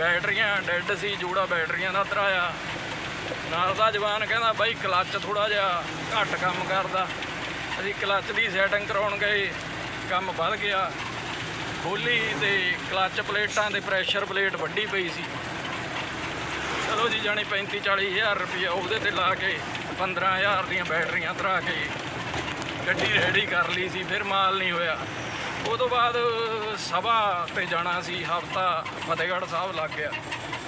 ਬੈਟਰੀਆਂ, ਡੈੱਡ ਸੀ, ਜੋੜਾ ਬੈਟਰੀਆਂ ਦਾ ਧਰਾਇਆ ਨਾਲ ਦਾ ਜਵਾਨ ਕਹਿੰਦਾ, ਬਾਈ ਕਲੱਚ ਥੋੜਾ ਜਿਹਾ ਘੱਟ ਕੰਮ ਕਰਦਾ। ਅਸੀਂ ਕਲੱਚ ਦੀ ਸੈਟਿੰਗ ਕਰਾਉਣ ਗਏ, ਕੰਮ ਵੱਧ ਗਿਆ। ਖੋਲੀ ਤੇ ਕਲੱਚ ਪਲੇਟਾਂ ਤੇ ਪ੍ਰੈਸ਼ਰ ਪਲੇਟ ਵੱਡੀ ਪਈ ਸੀ। ਚਲੋ ਜੀ, ਜਾਣੀ 35 40 ਹਜ਼ਾਰ ਰੁਪਇਆ ਉਹਦੇ ਤੇ ਲਾ ਕੇ 15000 ਦੀਆਂ ਬੈਟਰੀਆਂ ਧਰਾ ਕੇ, ਗੱਡੀ ਰੈਡੀ ਕਰ ਲਈ ਸੀ, ਫਿਰ ਮਾਲ ਨਹੀਂ ਹੋਇਆ। ਉਹ ਤੋਂ ਬਾਅਦ ਸਭਾ ਤੇ ਜਾਣਾ ਸੀ, ਹਫਤਾ ਫਤਿਹਗੜ੍ਹ ਸਾਹਿਬ ਲੱਗ ਗਿਆ।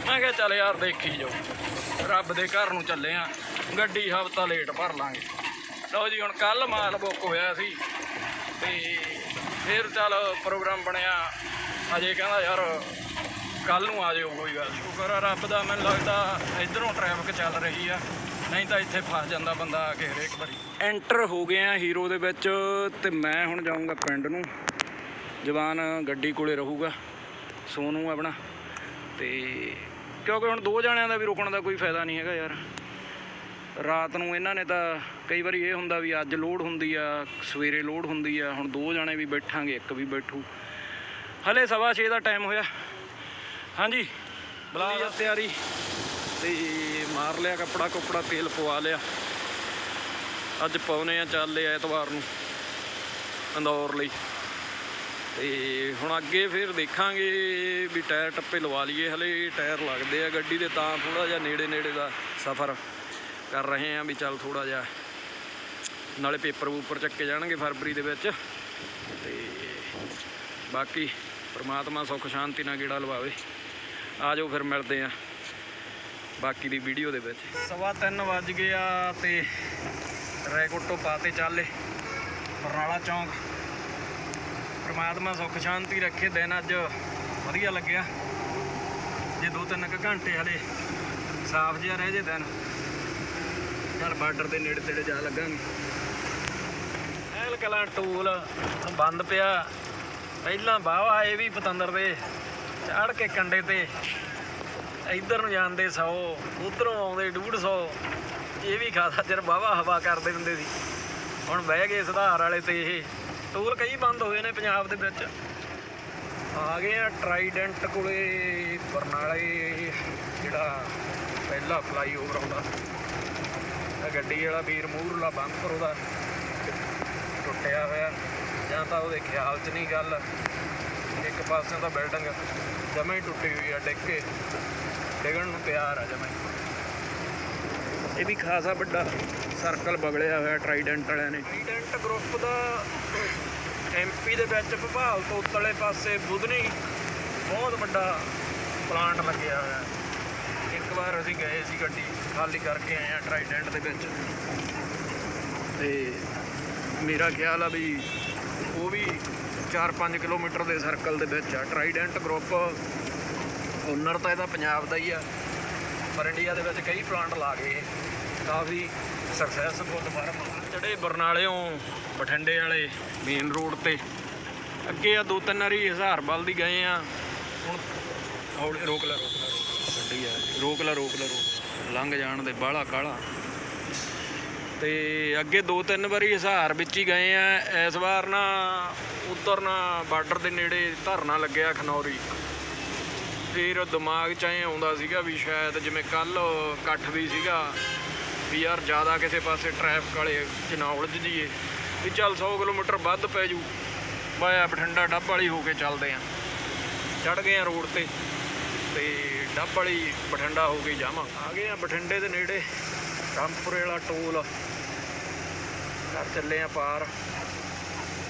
ਮੈਂ ਕਿਹਾ ਚੱਲ ਯਾਰ ਦੇਖੀ ਜਾਓ। ਰੱਬ ਦੇ ਘਰ ਨੂੰ ਚੱਲੇ ਆ ਗੱਡੀ ਹਫਤਾ ਲੇਟ ਭਰ ਲਾਂਗੇ। ਲਓ ਜੀ, ਹੁਣ ਕੱਲ ਮਾਲ ਬੁੱਕ ਹੋਇਆ ਸੀ ਤੇ ਫਿਰ ਚੱਲ ਪ੍ਰੋਗਰਾਮ ਬਣਿਆ। ਅਜੇ ਕਹਿੰਦਾ ਯਾਰ ਕੱਲ ਨੂੰ ਆ ਜਾਓ ਕੋਈ ਗੱਲ ਨੀ। ਸ਼ੁਕਰ ਆ ਰੱਬ ਦਾ, ਮੈਨੂੰ ਲੱਗਦਾ ਇਧਰੋਂ ਟ੍ਰੈਫਿਕ ਚੱਲ ਰਹੀ ਆ। ਨਹੀਂ ਤਾਂ ਇੱਥੇ ਫਸ ਜਾਂਦਾ ਬੰਦਾ ਆ ਕੇ ਹਰੇਕ ਵਾਰੀ। ਐਂਟਰ ਹੋ ਗਏ ਆ ਹੀਰੋ ਦੇ ਵਿੱਚ ਤੇ ਮੈਂ ਹੁਣ ਜਾਊਂਗਾ ਪਿੰਡ ਨੂੰ। ਜਵਾਨ ਗੱਡੀ ਕੋਲੇ ਰਹੂਗਾ, ਸੋਨੂ ਆਪਣਾ। ਤੇ ਕਿਉਂਕਿ ਹੁਣ ਦੋ ਜਣਿਆਂ ਦਾ ਵੀ ਰੁਕਣ ਦਾ ਕੋਈ ਫਾਇਦਾ ਨਹੀਂ ਹੈਗਾ ਯਾਰ। ਰਾਤ ਨੂੰ ਇਹਨਾਂ ਨੇ ਤਾਂ ਕਈ ਵਾਰੀ ਇਹ ਹੁੰਦਾ ਵੀ ਅੱਜ ਲੋਡ ਹੁੰਦੀ ਆ, ਸਵੇਰੇ ਲੋਡ ਹੁੰਦੀ ਆ, ਹੁਣ ਦੋ ਜਣੇ ਵੀ ਬੈਠਾਂਗੇ, ਇੱਕ ਵੀ ਬੈਠੂ। ਹਲੇ ਸਵਾ ਛੇ ਦਾ ਟਾਈਮ ਹੋਇਆ। ਹਾਂਜੀ, ਬੁਲਾ ਲਿਆ ਤਿਆਰੀ। ਤੇ ਮਾਰ ਲਿਆ ਕੱਪੜਾ ਕੁਪੜਾ, ਤੇਲ ਪਵਾ ਲਿਆ। ਅੱਜ ਪਾਉਨੇ ਆ ਚੱਲੇ ਐਤਵਾਰ ਨੂੰ, ਅੰਦੌਰ ਲਈ। ਤੇ ਹੁਣ ਅੱਗੇ ਫਿਰ ਦੇਖਾਂਗੇ ਵੀ ਟਾਇਰ ਟੱਪੇ ਲਵਾ ਲਈਏ, ਹਲੇ ਟਾਇਰ ਲੱਗਦੇ ਆ ਗੱਡੀ ਦੇ ਤਾਂ ਥੋੜਾ ਜਿਹਾ ਨੇੜੇ ਨੇੜੇ ਦਾ ਸਫ਼ਰ ਕਰ ਰਹੇ ਆ ਵੀ ਚੱਲ ਥੋੜਾ ਜਿਹਾ। ਨਾਲੇ ਪੇਪਰ ਪੂਪਰ ਚੱਕੇ ਜਾਣਗੇ ਫਰਵਰੀ ਦੇ ਵਿੱਚ ਤੇ ਬਾਕੀ ਪ੍ਰਮਾਤਮਾ ਸੁੱਖ ਸ਼ਾਂਤੀ ਨਾਲ ਗੇੜਾ ਲਵਾਵੇ। ਆ ਜਾਓ ਫਿਰ ਮਿਲਦੇ ਆ ਬਾਕੀ ਦੀ ਵੀਡੀਓ ਦੇ ਵਿੱਚ। ਸਵਾ 3 ਵੱਜ ਗਿਆ ਤੇ ਰੈਕੋਟੋ ਪਾਤੇ ਚੱਲੇ ਬਰਨਾਲਾ ਚੌਂਕ। ਪ੍ਰਮਾਤਮਾ ਸੁੱਖ ਸ਼ਾਂਤੀ ਰੱਖੇ, ਦਿਨ ਅੱਜ ਵਧੀਆ ਲੱਗਿਆ। ਜੇ ਦੋ ਤਿੰਨ ਕੁ ਘੰਟੇ ਹਲੇ ਸਾਫ਼ ਜਿਹਾ ਰਹਿ ਜੇ ਦਿਨ, ਚੱਲ ਬਾਰਡਰ ਦੇ ਨੇੜੇ ਤੇੜੇ ਜਾ ਲੱਗਾਂਗੇ। ਐਲ ਕਲਾ, ਟੂਲ ਬੰਦ ਪਿਆ। ਪਹਿਲਾਂ ਬਾਵਾ ਇਹ ਵੀ ਪਤੰਦਰ ਦੇ ਚੜ ਕੇ ਕੰਡੇ ਤੇ। ਇੱਧਰ ਨੂੰ ਜਾਂਦੇ 100 ਉਧਰੋਂ ਆਉਂਦੇ 150 ਇਹ ਵੀ ਖਾਸਾ ਚਿਰ ਬਾਵਾ ਹਵਾ ਕਰਦੇ ਹੁੰਦੇ ਸੀ। ਹੁਣ ਬਹਿ ਗਏ ਸੁਧਾਰ ਵਾਲੇ ਤੇ ਇਹ। ਟੂਲ ਕਈ ਬੰਦ ਹੋਏ ਨੇ ਪੰਜਾਬ ਦੇ ਵਿੱਚ। ਆ ਗਏ ਆ ਟਰਾਈਡੈਂਟ ਕੋਲੇ, ਬਰਨਾਲੇ, ਜਿਹੜਾ ਪਹਿਲਾ ਫਲਾਈਓਵਰ ਆਉਂਦਾ। ਇਹ ਗੱਡੀ ਵਾਲਾ ਵੀਰ ਮੂਹਰਲਾ ਬੰਪਰ ਉਹਦਾ। ਟੁੱਟਿਆ ਹੋਇਆ। ਜਾਂ ਤਾਂ ਉਹਦੇ ਖਿਆਲ 'ਚ ਨਹੀਂ ਗੱਲ। ਇੱਕ ਪਾਸੇ ਤਾਂ ਬਿਲਡਿੰਗ ਜਮੇ ਹੀ ਟੁੱਟੀ ਹੋਈ ਆ, ਡਿੱਗ ਕੇ। ਡਿੱਗਣ ਨੂੰ ਤਿਆਰ ਆ ਜਮੇ ਇਹ ਵੀ ਖਾਸਾ ਵੱਡਾ ਸਰਕਲ ਬਗਲਿਆ ਹੋਇਆ ਟਰਾਈਡੈਂਟ ਵਾਲਿਆਂ ਨੇ। ਟਰਾਈਡੈਂਟ ਗਰੁੱਪ ਦਾ ਐਮਪੀ ਦੇ ਵਿੱਚ ਭੋਪਾਲ ਤੋਂ ਉੱਤਲੇ ਪਾਸੇ ਬੁਧਨੀ ਬਹੁਤ ਵੱਡਾ ਪਲਾਂਟ ਲੱਗਿਆ ਹੋਇਆ ਇੱਕ ਵਾਰ ਅਸੀਂ ਗਏ ਸੀ ਗੱਡੀ ਖਾਲੀ ਕਰਕੇ ਆਏ ਆ ਟਰਾਈਡੈਂਟ ਦੇ ਵਿੱਚ। ਤੇ ਮੇਰਾ ਖਿਆਲ ਆ ਵੀ ਉਹ ਵੀ 4-5 ਕਿਲੋਮੀਟਰ ਦੇ ਸਰਕਲ ਦੇ ਵਿੱਚ ਆ। ਟਰਾਈਡੈਂਟ ਗਰੁੱਪ ਓਨਰ ਤਾਂ ਇਹਦਾ ਪੰਜਾਬ ਦਾ ਹੀ ਆ, ਪਰ ਇੰਡੀਆ ਦੇ ਵਿੱਚ ਕਈ ਪਲਾਂਟ ਲਾ ਗਏ ਕਾਫੀ ਸਕਸੈਸਫੁਲ ਫਰਮ ਜਿਹੜੇ ਬਰਨਾਲਿਓਂ ਬਠਿੰਡੇ ਵਾਲੇ ਮੇਨ ਰੋਡ ਤੇ ਅੱਗੇ ਆ ਦੋ ਤਿੰਨ ਵਾਰੀ ਹਜ਼ਾਰਬਲ ਦੀ ਗਏ ਆ। ਹੁਣ ਹੌਲੀ ਰੋਕ ਲੈ ਰੋਕ ਲੈ ਰੋਕ ਲੈ, ਗੱਡੀ ਆ। ਰੋਕ ਲੈ ਰੋਕ ਲੈ ਰੋਕ ਲੰਘ ਜਾਣ ਦੇ ਬਾਹਲਾ ਕਾਲਾ ਤੇ ਅੱਗੇ ਦੋ ਤਿੰਨ ਵਾਰੀ ਹਜ਼ਾਰ ਵਿੱਚ ਹੀ ਗਏ ਆ। ਇਸ ਵਾਰ ਨਾ ਉਧਰ ਨਾ ਬਾਰਡਰ ਦੇ ਨੇੜੇ ਧਰਨਾ ਲੱਗਿਆ ਖਨੌਰੀ। ਫਿਰ ਦਿਮਾਗ 'ਚ ਐ ਆਉਂਦਾ ਸੀਗਾ ਵੀ ਸ਼ਾਇਦ ਜਿਵੇਂ ਕੱਲ ਇਕੱਠ ਵੀ ਸੀਗਾ। ਵੀ ਯਾਰ ਜ਼ਿਆਦਾ ਕਿਸੇ ਪਾਸੇ ਟ੍ਰੈਫਿਕ ਵਾਲੇ ਚ ਨਾ ਉਲਝ ਜੀਏ ਵੀ ਚੱਲ 100 ਕਿਲੋਮੀਟਰ ਵੱਧ ਪੈ ਜੂ ਬਾਇਆ ਬਠਿੰਡਾ ਡੱਬ ਵਾਲੀ ਹੋ ਕੇ ਚੱਲਦੇ ਆ। ਚੜ ਗਏ ਆ ਰੋਡ ਤੇ। ਤੇ ਡੱਬ ਵਾਲੀ ਬਠਿੰਡਾ ਹੋ ਕੇ ਜਾਵਾਂ। ਆ ਗਏ ਆ ਬਠਿੰਡੇ ਦੇ ਨੇੜੇ। ਰਾਮਪੁਰੇ ਵਾਲਾ ਟੋਲ। ਕਰ ਚੱਲੇ ਆ ਪਾਰ।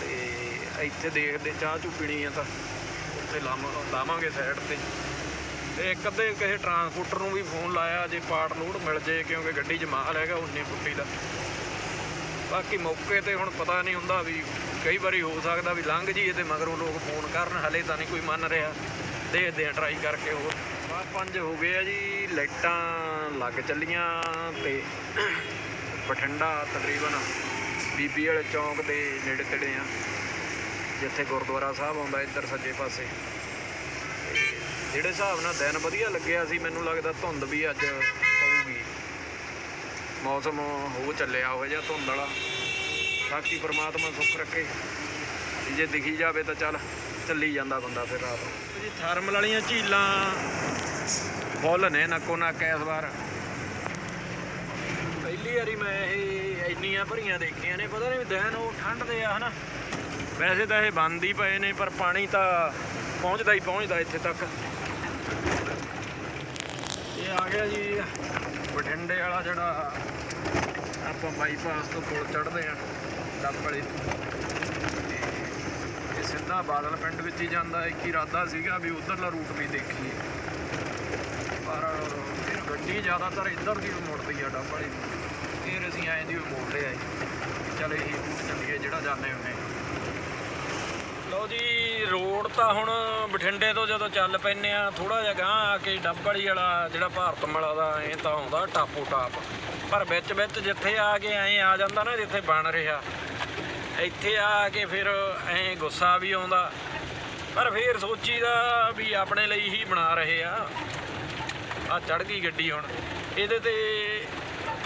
ਤੇ ਇੱਥੇ ਦੇਖਦੇ ਚਾਹ ਚੂ ਪੀਣੀ ਆ ਤਾਂ। ਉੱਥੇ ਲਾਵਾਂ- ਲਾਵਾਂਗੇ ਸਾਈਡ ਤੇ। ਤੇ ਇੱਕ ਅੱਧੇ ਕਿਸੇ ਟਰਾਂਸਪੋਰਟਰ ਨੂੰ ਵੀ ਫੋਨ ਲਾਇਆ, ਜੇ ਪਾਰਟ ਲੋਡ ਮਿਲ ਜੇ ਕਿਉਂਕਿ ਗੱਡੀ 'ਚ ਮਾਲ ਹੈਗਾ 19 ਫੁੱਟੀ ਦਾ। ਬਾਕੀ ਮੌਕੇ ਤੇ ਹੁਣ ਪਤਾ ਨਹੀਂ ਹੁੰਦਾ ਵੀ ਕਈ ਵਾਰੀ ਹੋ ਸਕਦਾ ਵੀ ਲੰਘ ਜੀਏ ਤੇ ਮਗਰੋਂ ਲੋਕ ਫੋਨ ਕਰਨ, ਹਲੇ ਤਾਂ ਨਹੀਂ ਕੋਈ ਮੰਨ ਰਿਹਾ। ਦੇਖਦੇ ਆ ਟਰਾਈ ਕਰਕੇ ਹੋਰ। ਬਾਅਦ ਪੰਜ ਹੋ ਗਏ ਆ ਜੀ, ਲਾਈਟਾਂ ਲੱਗ ਚੱਲੀਆਂ ਤੇ ਬਠਿੰਡਾ ਤਕਰੀਬਨ ਬੀਬੀ ਵਾਲੇ ਚੌਂਕ ਦੇ ਨੇੜੇ ਤੇੜੇ ਆ। ਜਿੱਥੇ ਗੁਰਦੁਆਰਾ ਸਾਹਿਬ ਆਉਂਦਾ ਇੱਧਰ ਸੱਜੇ ਪਾਸੇ। ਜਿਹੜੇ ਹਿਸਾਬ ਨਾਲ ਦਿਨ ਵਧੀਆ ਲੱਗਿਆ ਸੀ ਮੈਨੂੰ ਲੱਗਦਾ ਧੁੰਦ ਵੀ ਅੱਜ ਪਊਗੀ ਮੌਸਮ ਹੋ ਚੱਲਿਆ ਉਹ ਜਿਹਾ ਧੁੰਦ ਵਾਲਾ। ਬਾਕੀ ਪ੍ਰਮਾਤਮਾ ਸੁੱਖ ਰੱਖੇ। ਜੇ ਦਿਖੀ ਜਾਵੇ ਤਾਂ ਚੱਲ ਚੱਲੀ ਜਾਂਦਾ ਬੰਦਾ ਫਿਰ ਰਾਤ ਨੂੰ। ਜੀ ਥਰਮਲ ਵਾਲੀਆਂ ਝੀਲਾਂ ਫੁੱਲ ਨੇ ਨੱਕੋ ਨੱਕ ਇਸ ਵਾਰ। ਪਹਿਲੀ ਵਾਰੀ ਮੈਂ ਇਹ ਇੰਨੀਆਂ ਭਰੀਆਂ ਦੇਖੀਆਂ ਨੇ ਪਤਾ ਨਹੀਂ ਦਿਨ ਉਹ ਠੰਡ ਦੇ ਆ ਹਨਾ? ਵੈਸੇ ਤਾਂ ਇਹ ਬੰਦ ਹੀ ਪਏ ਨੇ ਪਰ ਪਾਣੀ ਤਾਂ ਪਹੁੰਚਦਾ ਹੀ ਪਹੁੰਚਦਾ ਇੱਥੇ ਤੱਕ। ਆ ਗਿਆ ਜੀ, ਬਠਿੰਡੇ ਵਾਲਾ ਜਿਹੜਾ ਆਪਾਂ ਬਾਈਪਾਸ ਤੋਂ ਪੁਲ ਚੜ੍ਹਦੇ ਆ ਡੱਬ ਵਾਲੇ। ਤੇ ਇਹ ਸਿੱਧਾ ਬਾਦਲ ਪਿੰਡ ਵਿੱਚ ਹੀ ਜਾਂਦਾ, ਇੱਕ ਇਰਾਦਾ ਸੀਗਾ ਵੀ ਉਧਰਲਾ ਰੂਟ ਵੀ ਦੇਖੀਏ। ਪਰ ਗੱਡੀ ਜ਼ਿਆਦਾਤਰ ਇੱਧਰ ਦੀ ਓ ਮੁੜਦੀ ਆ ਡੱਬ ਵਾਲੀ। ਫਿਰ ਅਸੀਂ ਐਂ ਦੀ ਓ ਮੋੜ ਲਿਆ ਚਲ ਇਹੀ ਰੂਟ ਚੱਲੀਏ ਜਿਹੜਾ ਜਾਂਦੇ ਹੁੰਦੇ ਉਹਦੀ ਰੋਡ ਤਾਂ ਹੁਣ ਬਠਿੰਡੇ ਤੋਂ ਜਦੋਂ ਚੱਲ ਪੈਨੇ ਆ ਥੋੜਾ ਜਿਹਾ ਗਾਂ ਆ ਕੇ ਡੱਬ ਵਾਲੀ ਵਾਲਾ ਜਿਹੜਾ ਭਾਰਤ ਮਲਾ ਦਾ, ਇਹ ਤਾਂ ਆਉਂਦਾ ਟਾਪੋ ਟਾਪ। ਪਰ ਵਿੱਚ ਵਿੱਚ ਜਿੱਥੇ ਆ ਕੇ ਐਂ ਆ ਜਾਂਦਾ ਨਾ, ਜਿੱਥੇ ਬਣ ਰਿਹਾ। ਇੱਥੇ ਆ ਕੇ ਫਿਰ ਐਂ ਗੁੱਸਾ ਵੀ ਆਉਂਦਾ। ਪਰ ਫਿਰ ਸੋਚੀਦਾ ਵੀ ਆਪਣੇ ਲਈ ਹੀ ਬਣਾ ਰਹੇ ਆ। ਆ ਚੜ ਗਈ ਗੱਡੀ ਹੁਣ। ਇਹਦੇ ਤੇ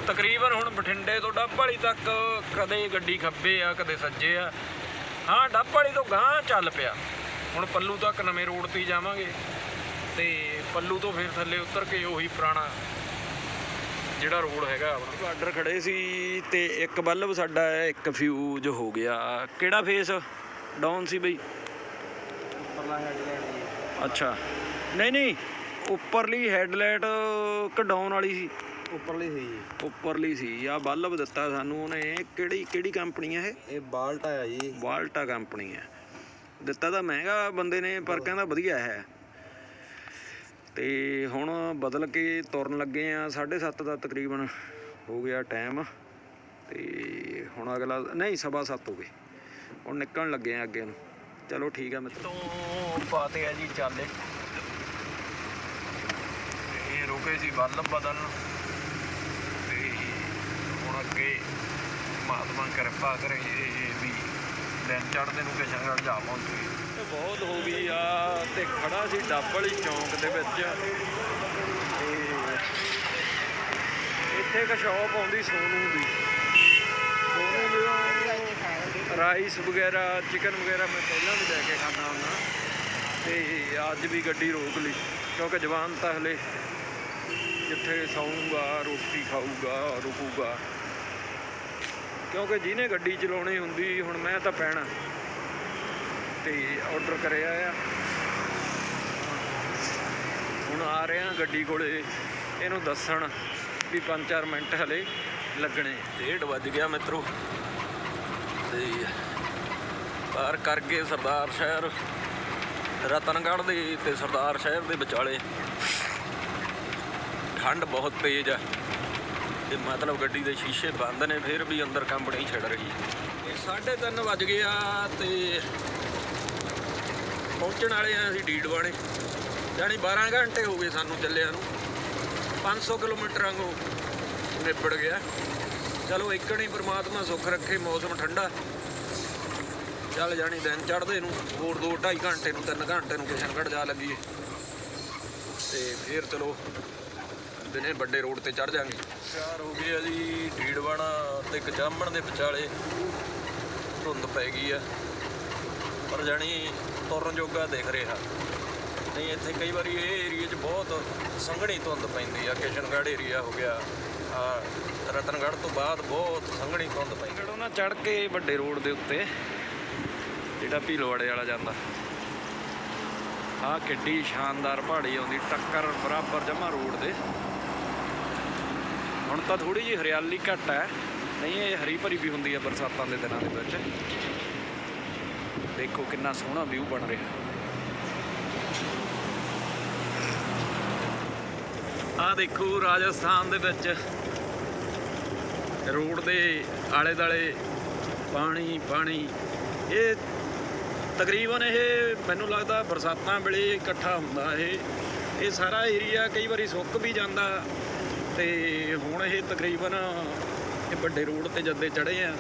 ਤਕਰੀਬਨ ਹੁਣ ਬਠਿੰਡੇ ਤੋਂ ਡੱਬ ਵਾਲੀ ਤੱਕ ਕਦੇ ਗੱਡੀ ਖੱਬੇ ਆ, ਕਦੇ ਸੱਜੇ ਆ। ਹਾਂ ਡੱਬ ਵਾਲੀ ਤੋਂ ਗਾਂ ਚੱਲ ਪਿਆ। ਹੁਣ ਪੱਲੂ ਤੱਕ ਨਵੇਂ ਰੋਡ ਤੇ ਹੀ ਜਾਵਾਂਗੇ। ਤੇ ਪੱਲੂ ਤੋਂ ਫਿਰ ਥੱਲੇ ਉਤਰ ਕੇ ਉਹੀ ਪੁਰਾਣਾ ਜਿਹੜਾ ਰੋਡ ਹੈਗਾ ਆਪਣਾ। ਬਾਰਡਰ ਖੜੇ ਸੀ ਤੇ ਇੱਕ ਬੱਲਬ ਸਾਡਾ ਇੱਕ ਫਿਊਜ਼ ਹੋ ਗਿਆ। ਕਿਹੜਾ ਫੇਸ ਡਾਊਨ ਸੀ ਬਈ। ਉੱਪਰਲਾ ਹੈਡਲਾਈਟ ਅੱਛਾ। ਨਹੀਂ ਨਹੀਂ। ਉੱਪਰਲੀ ਹੈਡਲਾਈਟ ਕਡਾਊਨ ਵਾਲੀ ਸੀ। ਉੱਪਰਲੀ ਸੀ ਜੀ। ਉੱਪਰਲੀ ਸੀ। ਆ ਬੱਲਬ ਦਿੱਤਾ ਸਾਨੂੰ ਉਹਨੇ। ਕਿਹੜੀ ਕਿਹੜੀ ਕੰਪਨੀ ਆ ਇਹ? ਇਹ ਬਾਲਟਾ ਆ ਜੀ। ਵਾਲਟਾ ਕੰਪਨੀ ਹੈ ਦਿੱਤਾ ਤਾਂ ਮਹਿੰਗਾ ਬੰਦੇ ਨੇ ਪਰ ਕਹਿੰਦਾ ਵਧੀਆ ਹੈ। ਤੇ ਹੁਣ ਬਦਲ ਕੇ ਤੁਰਨ ਲੱਗੇ ਆ। 7:30 ਦਾ ਤਕਰੀਬਨ ਹੋ ਗਿਆ ਟਾਈਮ। ਤੇ ਹੁਣ ਅਗਲਾ ਨਹੀਂ ਸਵਾ ਸੱਤ ਹੋ ਗਏ। ਹੁਣ ਨਿਕਲਣ ਲੱਗੇ ਆ ਅੱਗੇ ਨੂੰ। ਚਲੋ ਠੀਕ ਆ ਮਿੱਤਰੋ। ਤੋਂ ਪਾਤੇ ਆ ਜੀ ਚਾਲੇ। ਇਹ ਰੁਕੇ ਸੀ ਬੱਲਬ ਬਦਲਣ। ਹੁਣ ਮਹਾਤਮਾ ਕਿਰਪਾ ਕਰੇ ਇਹ ਵੀ ਦਿਨ ਚੜ੍ਹਦੇ ਨੂੰ ਕਿਸ਼ਨਗੜ੍ਹ ਜਾ ਪਹੁੰਚੇ ਬਹੁਤ ਹੋ ਗਈ ਆ ਤੇ ਖੜਾ ਸੀ ਡੱਬਲੀ ਚੌਂਕ ਦੇ ਵਿੱਚ। ਇੱਥੇ ਇੱਕ ਸ਼ਾਪ ਆਉਂਦੀ ਸੋਨੂ ਦੀ। ਸੋਨੂ ਦੀ ਰਾਈਸ ਵਗੈਰਾ ਚਿਕਨ ਵਗੈਰਾ ਮੈਂ ਪਹਿਲਾਂ ਵੀ ਲੈ ਕੇ ਖਾਂਦਾ ਹੁੰਦਾ। ਤੇ ਅੱਜ ਵੀ ਗੱਡੀ ਰੋਕ ਲਈ, ਕਿਉਂਕਿ ਜਵਾਨ ਤਾਂ ਹਲੇ ਜਿੱਥੇ ਸੌਂਗਾ, ਰੋਟੀ ਖਾਊਗਾ, ਰੁਕੂਗਾ। ਕਿਉਂਕਿ ਜਿਹਨੇ ਗੱਡੀ ਚਲਾਉਣੀ ਹੁੰਦੀ, ਹੁਣ ਮੈਂ ਤਾਂ ਪੈਣਾ। ਤੇ ਆਰਡਰ ਕਰਿਆ ਆ। ਹੁਣ ਆ ਰਿਹਾ ਗੱਡੀ ਕੋਲੇ। ਇਹਨੂੰ ਦੱਸਣ ਵੀ 5-4 ਮਿੰਟ ਹਲੇ ਲੱਗਣੇ। ਡੇਢ ਵੱਜ ਗਿਆ ਮਿੱਤਰੋ। ਤੇ ਪਾਰ ਕਰਕੇ ਸਰਦਾਰ ਸ਼ਹਿਰ। ਰਤਨਗੜ੍ਹ ਦੇ ਤੇ ਸਰਦਾਰ ਸ਼ਹਿਰ ਦੇ ਵਿਚਾਲੇ। ਠੰਡ ਬਹੁਤ ਤੇਜ਼ ਆ। ਤੇ ਮਤਲਬ ਗੱਡੀ ਦੇ ਸ਼ੀਸ਼ੇ ਬੰਦ ਨੇ, ਫਿਰ ਵੀ ਅੰਦਰ ਕੰਪਨੀ ਛੱਡ ਰਹੀ। ਤੇ 3:30 ਵੱਜ ਗਏ ਆ ਤੇ ਪਹੁੰਚਣ ਵਾਲੇ ਆ ਅਸੀਂ ਡੀਡਵਾਣੇ। ਯਾਨੀ 12 ਘੰਟੇ ਹੋ ਗਏ ਸਾਨੂੰ ਚੱਲਿਆਂ ਨੂੰ। 500 ਕਿਲੋਮੀਟਰ ਵਾਂਗੂ ਨਿਪੜ ਗਿਆ। ਚਲੋ ਇੱਕਣੀ ਪ੍ਰਮਾਤਮਾ ਸੁੱਖ ਰੱਖੇ, ਮੌਸਮ ਠੰਡਾ। ਚੱਲ ਜਾਣੀ ਦਿਨ ਚੜ੍ਹਦੇ ਨੂੰ, ਹੋਰ 2 2.5 ਘੰਟੇ ਨੂੰ 3 ਘੰਟੇ ਨੂੰ ਕਿਸ਼ਨਗੜ੍ਹ ਜਾ ਲੱਗੀਏ ਤੇ ਫਿਰ ਚਲੋ ਦਿਨੇ ਵੱਡੇ ਰੋਡ ਤੇ ਚੜ ਜਾਾਂਗੇ। ਤਿਆਰ ਹੋ ਗਏ ਆ ਜੀ ਢੀੜਵਾਣਾ ਤੇ ਕਚਾਮਣ ਦੇ ਵਿਚਾਲੇ। ਧੁੰਦ ਪੈ ਗਈ ਆ। ਪਰ ਜਾਣੀ ਤੁਰਨ ਜੋਗਾ ਦਿਖ ਰਿਹਾ। ਨਹੀਂ ਇੱਥੇ ਕਈ ਵਾਰੀ ਇਹ ਏਰੀਆ 'ਚ ਬਹੁਤ ਸੰਘਣੀ ਧੁੰਦ ਪੈਂਦੀ ਆ। ਕਿਸ਼ਨਗੜ੍ਹ ਏਰੀਆ ਹੋ ਗਿਆ। ਆ ਰਤਨਗੜ੍ਹ ਤੋਂ ਬਾਅਦ ਬਹੁਤ ਸੰਘਣੀ ਧੁੰਦ ਪੈਂਦੀ ਜਿਹੜਾ ਨਾ ਚੜ ਕੇ ਵੱਡੇ ਰੋਡ ਦੇ ਉੱਤੇ ਜਿਹੜਾ ਭੀਲਵਾੜੇ ਵਾਲਾ ਜਾਂਦਾ। ਆਹ ਕਿੱਡੀ ਸ਼ਾਨਦਾਰ ਪਹਾੜੀ ਆਉਂਦੀ ਟੱਕਰ ਬਰਾਬਰ ਜਮਾ ਰੋਡ ਦੇ ਹੁਣ ਤਾਂ ਥੋੜੀ ਜਿਹੀ ਹਰਿਆਲੀ ਘੱਟ ਹੈ। ਨਹੀਂ, ਇਹ ਹਰੀ ਭਰੀ ਵੀ ਹੁੰਦੀ ਹੈ ਬਰਸਾਤਾਂ ਦੇ ਦਿਨਾਂ ਦੇ ਵਿੱਚ। ਦੇਖੋ ਕਿੰਨਾ ਸੋਹਣਾ ਵਿਊ ਬਣ ਰਿਹਾ। ਆ ਦੇਖੋ ਰਾਜਸਥਾਨ ਦੇ ਵਿੱਚ ਰੋਡ ਦੇ ਆਲੇ ਦਾਲੇ ਪਾਣੀ ਪਾਣੀ। ਇਹ ਤਕਰੀਬਨ ਇਹ ਮੈਨੂੰ ਲੱਗਦਾ ਬਰਸਾਤਾਂ ਵੇਲੇ ਇਕੱਠਾ ਹੁੰਦਾ। ਇਹ ਇਹ ਸਾਰਾ ਏਰੀਆ ਕਈ ਵਾਰੀ ਸੁੱਕ ਵੀ ਜਾਂਦਾ। ਤੇ ਹੁਣ ਇਹ ਤਕਰੀਬਨ ਇਹ ਵੱਡੇ ਰੋਡ ਤੇ ਜੱਦੇ ਚੜੇ ਆ,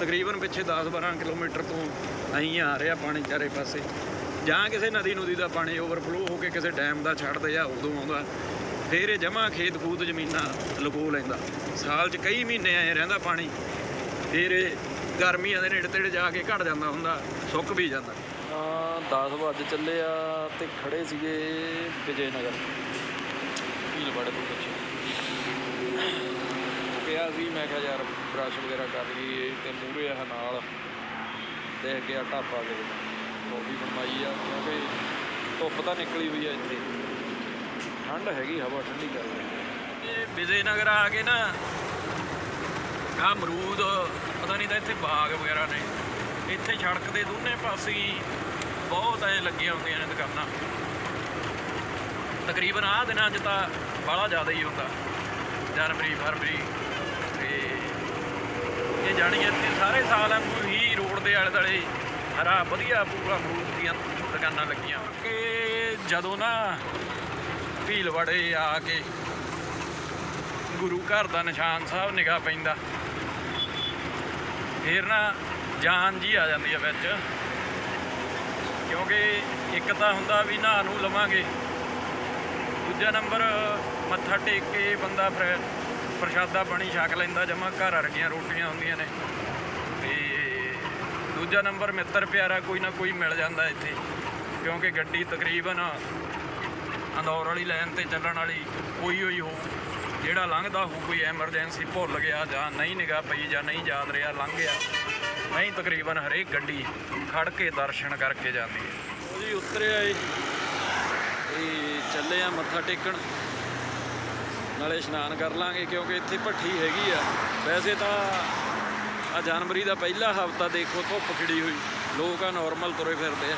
ਤਕਰੀਬਨ ਪਿੱਛੇ 10-12 ਕਿਲੋਮੀਟਰ ਤੋਂ ਅਹੀਂ ਆ ਰਿਹਾ ਪਾਣੀ ਚਾਰੇ ਪਾਸੇ। ਜਾਂ ਕਿਸੇ ਨਦੀ ਨਦੀ ਦਾ ਪਾਣੀ ਓਵਰਫਲੋ ਹੋ ਕੇ ਕਿਸੇ ਡੈਮ ਦਾ ਛੱਡਦੇ ਆ, ਉਦੋਂ ਆਉਂਦਾ। ਫਿਰ ਇਹ ਜਮਾ ਖੇਤ ਖੂਤ ਜ਼ਮੀਨਾਂ ਲਗੋ ਲੈਂਦਾ। ਸਾਲ 'ਚ ਕਈ ਮਹੀਨੇ ਐ ਰਹਿੰਦਾ ਪਾਣੀ। ਫਿਰ ਇਹ ਗਰਮੀਆਂ ਦੇ ਨੇੜੇ ਤੇੜੇ ਜਾ ਕੇ ਘਟ ਜਾਂਦਾ ਹੁੰਦਾ, ਸੁੱਕ ਵੀ ਜਾਂਦਾ। ਹਾਂ 10 ਵਜੇ ਚੱਲੇ ਆ ਤੇ ਖੜੇ ਸੀਗੇ ਵਿਜੇ ਨਗਰ ਭੀਲ ਤੋਂ ਪਿੱਛੇ। ਕਿਹਾ ਸੀ, ਮੈਂ ਕਿਹਾ ਯਾਰ ਬ੍ਰਸ਼ ਵਗੈਰਾ ਕਰ ਲਈਏ, ਤੇ ਮੂਹਰੇ ਆ ਨਾਲ ਦੇਖ ਆ ਢਾਬਾ ਦੇ ਕੌਫੀ ਬਣਵਾਈ ਆ ਕਿਉਂਕਿ ਧੁੱਪ ਤਾਂ ਨਿਕਲੀ ਹੋਈ ਆ ਇੱਥੇ। ਠੰਡ ਹੈਗੀ, ਹਵਾ ਠੰਡੀ ਚੱਲ ਰਹੀ ਇਹ ਵਿਜੇ ਨਗਰ ਆ ਕੇ ਨਾ ਆ ਅਮਰੂਦ, ਪਤਾ ਨਹੀਂ ਤਾਂ ਇੱਥੇ ਬਾਗ ਵਗੈਰਾ ਨੇ। ਇੱਥੇ ਸੜਕ ਦੇ ਦੋਨੇ ਪਾਸੇ ਹੀ ਬਹੁਤ ਐ ਲੱਗੀਆਂ ਹੁੰਦੀਆਂ ਨੇ ਦੁਕਾਨਾਂ। ਤਕਰੀਬਨ ਆਹ ਦਿਨਾਂ 'ਚ ਤਾਂ ਬਾਹਲਾ ਜ਼ਿਆਦਾ ਹੀ ਹੁੰਦਾ। ਜਨਵਰੀ, ਫਰਵਰੀ ਇਹ ਜਾਣੀ ਇੱਥੇ ਸਾਰੇ ਸਾਲ ਵਾਂਗੂ ਹੀ ਰੋਡ ਦੇ ਆਲੇ ਦੁਆਲੇ ਹਰਾ, ਵਧੀਆ ਪੂਰਾ ਫਰੂਟ ਦੀਆਂ ਦੁਕਾਨਾਂ ਲੱਗੀਆਂ। ਕਿ ਜਦੋਂ ਨਾ ਭੀਲਵਾੜੇ ਆ ਕੇ ਗੁਰੂ ਘਰ ਦਾ ਨਿਸ਼ਾਨ ਸਾਹਿਬ ਨਿਗਾਹ ਪੈਂਦਾ, ਫੇਰ ਨਾ ਜਾਨ ਜੀ ਆ ਜਾਂਦੀ ਹੈ ਵਿੱਚ। ਕਿਉਂਕਿ ਇੱਕ ਤਾਂ ਹੁੰਦਾ ਵੀ ਨਹਾ ਨੂੰ ਲਵਾਂਗੇ, ਦੂਜਾ ਨੰਬਰ ਮੱਥਾ ਟੇਕ ਕੇ ਬੰਦਾ ਫਿਰ ਪ੍ਰਸ਼ਾਦਾ ਪਾਣੀ ਛਕ ਲੈਂਦਾ, ਜਮਾ ਘਰ ਵਰਗੀਆਂ ਰੋਟੀਆਂ ਹੁੰਦੀਆਂ ਨੇ। ਤੇ ਦੂਜਾ ਨੰਬਰ, ਮਿੱਤਰ ਪਿਆਰਾ, ਕੋਈ ਨਾ ਕੋਈ ਮਿਲ ਜਾਂਦਾ ਇੱਥੇ, ਕਿਉਂਕਿ ਗੱਡੀ ਤਕਰੀਬਨ ਅੰਦੌਰ ਵਾਲੀ ਲਾਈਨ ਤੇ ਚੱਲਣ ਵਾਲੀ ਕੋਈ ਹੋਈ ਹੋ ਜਿਹੜਾ ਲੰਘਦਾ ਹੋ ਕੋਈ ਐਮਰਜੈਂਸੀ ਭੁੱਲ ਗਿਆ ਜਾਂ ਨਹੀਂ ਨਿਗਾਹ ਪਈ ਜਾਂ ਨਹੀਂ ਯਾਦ ਰਿਹਾ, ਲੰਘ ਗਿਆ, ਨਹੀਂ ਤਕਰੀਬਨ ਹਰੇਕ ਗੱਡੀ ਖੜ ਕੇ ਦਰਸ਼ਨ ਕਰਕੇ ਜਾਂਦੀ ਹੈ। ਉਹ ਜੀ ਉਤਰਿਆ ਏ ਇਹ ਚੱਲੇ ਆ ਮੱਥਾ ਟੇਕਣ। ਨਾਲੇ ਇਸ਼ਨਾਨ ਕਰ ਲਾਂਗੇ ਕਿਉਂਕਿ ਇੱਥੇ ਭੱਠੀ ਹੈਗੀ ਆ। ਵੈਸੇ ਤਾਂ ਆ ਜਨਵਰੀ ਦਾ ਪਹਿਲਾ ਹਫਤਾ ਦੇਖੋ ਧੁੱਪ ਖਿੜੀ ਹੋਈ। ਲੋਕ ਆ ਨਾਰਮਲ ਤੁਰੇ ਫਿਰਦੇ ਆ।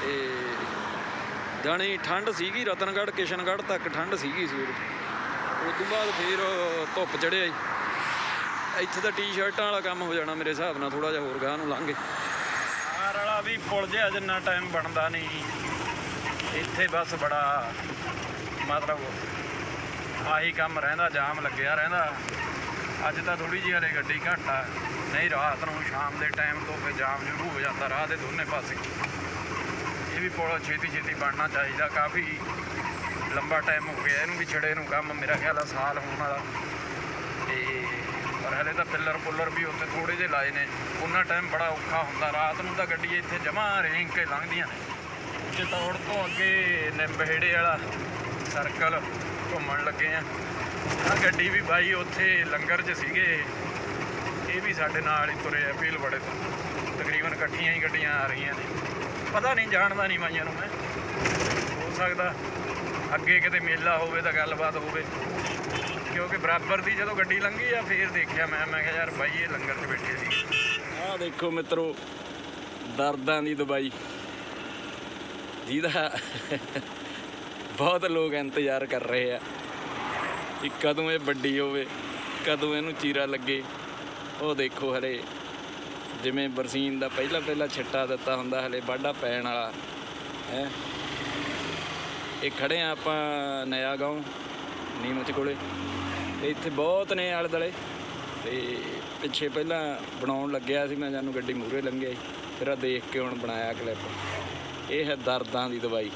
ਤੇ ਜਾਣੀ ਠੰਡ ਸੀਗੀ, ਰਤਨਗੜ੍ਹ, ਕਿਸ਼ਨਗੜ੍ਹ ਤੱਕ ਠੰਡ ਸੀਗੀ ਸਵੇਰ ਉਸ ਤੋਂ ਬਾਅਦ ਫੇਰ ਧੁੱਪ ਚੜਿਆ ਇੱਥੇ ਤਾਂ ਟੀ-ਸ਼ਰਟਾਂ ਵਾਲਾ ਕੰਮ ਹੋ ਜਾਣਾ ਮੇਰੇ ਹਿਸਾਬ ਨਾਲ ਥੋੜਾ ਜਿਹਾ ਹੋਰ ਗਾਹ ਨੂੰ ਲੰਘੇ। ਆਰ ਵਾਲਾ ਵੀ ਪੁਲ ਜਿਆ ਜਿੰਨਾ ਟਾਈਮ ਬਣਦਾ ਨਹੀਂ। ਇੱਥੇ ਬਸ ਬੜਾ ਮਤਲਬ ਆਹੀ ਕੰਮ ਰਹਿੰਦਾ, ਜਾਮ ਲੱਗਿਆ ਰਹਿੰਦਾ। ਅੱਜ ਤਾਂ ਥੋੜੀ ਜਿਹੀ ਹਲੇ ਗੱਡੀ ਘੱਟ ਆ। ਨਹੀਂ, ਰਾਤ ਨੂੰ ਸ਼ਾਮ ਦੇ ਟਾਈਮ ਤੋਂ ਫਿਰ ਜਾਮ ਸ਼ੁਰੂ ਹੋ ਜਾਂਦਾ, ਰਾਹ ਦੇ ਦੋਨੇ ਪਾਸੇ। ਇਹ ਵੀ ਪੁਲ ਛੇਤੀ ਛੇਤੀ ਬਣਨਾ ਚਾਹੀਦਾ, ਕਾਫੀ ਲੰਬਾ ਟਾਈਮ ਹੋ ਗਿਆ, ਇਹਨੂੰ ਵੀ ਛੜੇ ਨੂੰ ਕੰਮ ਮੇਰਾ ਖਿਆਲ ਆ ਸਾਲ ਹੋਣ ਵਾਲਾ। ਤੇ ਪਰ ਹਲੇ ਤਾਂ ਪਿੱਲਰ ਪੁੱਲਰ ਵੀ ਉੱਤੇ ਥੋੜੇ ਜਿਹੇ ਲਾਏ ਨੇ। ਉਹਨਾਂ ਟਾਈਮ ਬੜਾ ਔਖਾ ਹੁੰਦਾ, ਰਾਤ ਨੂੰ ਤਾਂ ਗੱਡੀ ਇੱਥੇ ਜਮਾ ਰੇਂਗ ਕੇ ਲੰਘਦੀਆਂ ਨੇ। ਚਤੌੜ ਤੋਂ ਅੱਗੇ ਨਿੰਬਹੇੜੇ ਵਾਲਾ ਸਰਕਲ ਘੁੰਮਣ ਲੱਗੇ ਆ। ਆ ਗੱਡੀ ਵੀ ਬਾਈ ਉੱਥੇ ਲੰਗਰ 'ਚ ਸੀਗੇ। ਇਹ ਵੀ ਸਾਡੇ ਨਾਲ ਹੀ ਤੁਰੇ ਆ, ਭੀਲਵਾੜੇ ਤੋਂ। ਤਕਰੀਬਨ ਇਕੱਠੀਆਂ ਹੀ ਗੱਡੀਆਂ ਆ ਰਹੀਆਂ ਨੇ। ਪਤਾ ਨਹੀਂ, ਜਾਣਦਾ ਨਹੀਂ ਮਾਈਆਂ ਨੂੰ ਮੈਂ। ਹੋ ਸਕਦਾ ਅੱਗੇ ਕਿਤੇ ਮੇਲਾ ਹੋਵੇ ਤਾਂ ਗੱਲਬਾਤ ਹੋਵੇ। ਕਿਉਂਕਿ ਬਰਾਬਰ ਦੀ ਜਦੋਂ ਗੱਡੀ ਲੰਘੀ ਆ, ਫੇਰ ਦੇਖਿਆ ਮੈਂ। ਮੈਂ ਕਿਹਾ ਯਾਰ ਬਾਈ, ਇਹ ਲੰਗਰ 'ਚ ਬੈਠੇ ਸੀ। ਆਹ ਦੇਖੋ ਮਿੱਤਰੋ, ਦਰਦਾਂ ਦੀ ਦਵਾਈ ਜਿਹਦਾ ਬਹੁਤ ਲੋਕ ਇੰਤਜ਼ਾਰ ਕਰ ਰਹੇ ਆ ਕਿ ਕਦੋਂ ਇਹ ਵੱਡੀ ਹੋਵੇ, ਕਦੋਂ ਇਹਨੂੰ ਚੀਰਾ ਲੱਗੇ। ਉਹ ਦੇਖੋ ਹਲੇ, ਜਿਵੇਂ ਬਰਸੀਨ ਦਾ ਪਹਿਲਾ ਪਹਿਲਾ ਛਿੱਟਾ ਦਿੱਤਾ ਹੁੰਦਾ, ਹਲੇ ਵਾਢਾ ਪੈਣ ਵਾਲਾ, ਹੈ। ਇਹ ਖੜੇ ਆ ਆਪਾਂ ਨਇਆ ਗਾਉਂ, ਨੀਮਚ ਕੋਲੇ। ਤੇ ਇੱਥੇ ਬਹੁਤ ਨੇ ਆਲੇ ਦੁਆਲੇ ਤੇ ਪਿੱਛੇ ਪਹਿਲਾਂ ਬਣਾਉਣ ਲੱਗਿਆ ਸੀ ਮੈਂ, ਜਾਨੂੰ ਗੱਡੀ ਮੂਹਰੇ ਲੰਘਿਆ ਫਿਰ ਆ ਦੇਖ ਕੇ ਹੁਣ ਬਣਾਇਆ ਕਲਿੱਪ ਇਹ ਹੈ ਦਰਦਾਂ ਦੀ ਦਵਾਈ।